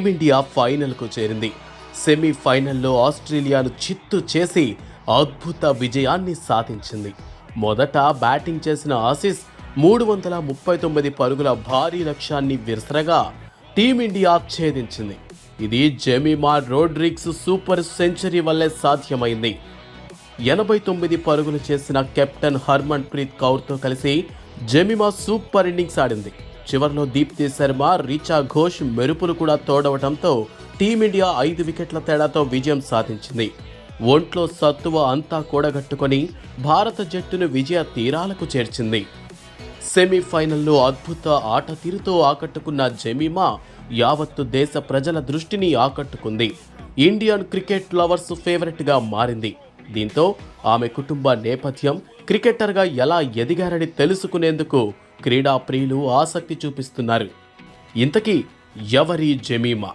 Team India ఫైనల్కు చేరింది. సెమీఫైనల్లో ఆస్ట్రేలియాను చిత్తు చేసి అద్భుత విజయాన్ని సాధించింది. మొదట బ్యాటింగ్ చేసిన ఆసీస్ మూడు వందల ముప్పై తొమ్మిది పరుగుల భారీ లక్ష్యాన్ని విరసరగా టీమిండియా ఛేదించింది. ఇది జెమిమా రోడ్రిక్స్ సూపర్ సెంచరీ వల్లే సాధ్యమైంది. ఎనభై తొమ్మిది పరుగులు చేసిన కెప్టెన్ హర్మన్ ప్రీత్ కౌర్తో కలిసి జెమిమా సూపర్ ఇన్నింగ్స్ ఆడింది. చివర్లో దీప్తి శర్మ రిచా ఘోష్ మెరుపులు కూడా తోడవడంతో టీమిండియా ఐదు వికెట్ల తేడాతో విజయం సాధించింది. ఒంట్లో సత్తువ అంతా కూడగట్టుకొని భారత జట్టును విజయ తీరాలకు చేర్చింది. సెమీఫైనల్లో అద్భుత ఆట తీరుతో ఆకట్టుకున్న జమీమా యావత్తు దేశ ప్రజల దృష్టిని ఆకట్టుకుంది. ఇండియన్ క్రికెట్ లవర్స్ ఫేవరెట్గా మారింది. దీంతో ఆమె కుటుంబ నేపథ్యం క్రికెటర్గా ఎలా ఎదిగారని తెలుసుకునేందుకు క్రీడా ప్రియులు ఆసక్తి చూపిస్తున్నారు. ఇంతకీ ఎవరి జమీమా?